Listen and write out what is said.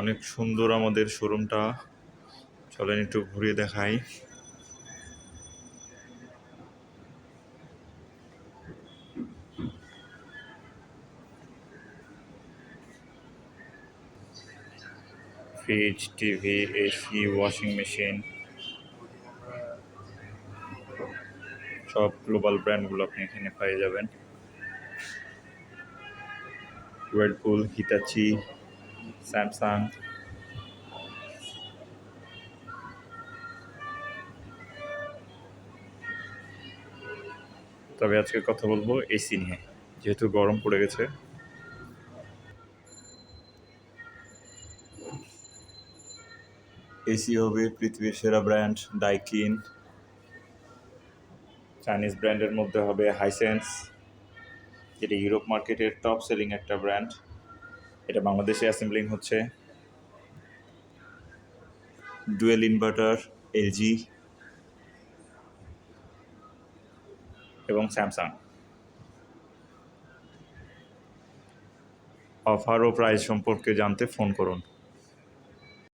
অনেক সুন্দর আমাদের শোরুমটা। চলেন একটু ঘুরিয়ে দেখাই। Fridge TV AC washing machine সব গ্লোবাল ব্র্যান্ডগুলো আপনি এখানে পেয়ে যাবেন। ওয়ার্লপুল হিতাচি স্যামসাং তবে আজকে কথা বলব এসি নিয়ে যেহেতু গরম পড়ে গেছে। এসি হবে পৃথিবীর সেরা ব্র্যান্ড ডাইকিন চাইনিজ ব্র্যান্ডের মধ্যে হবে হাইসেন্স যেটা ইউরোপ মার্কেটের টপ সেলিং একটা ব্র্যান্ড এটা বাংলাদেশে অ্যাসেম্বলিং হচ্ছে। ডুয়েল ইনভার্টার এলজি এবং স্যামসাং অফার ও প্রাইস সম্পর্কে জানতে ফোন করুন।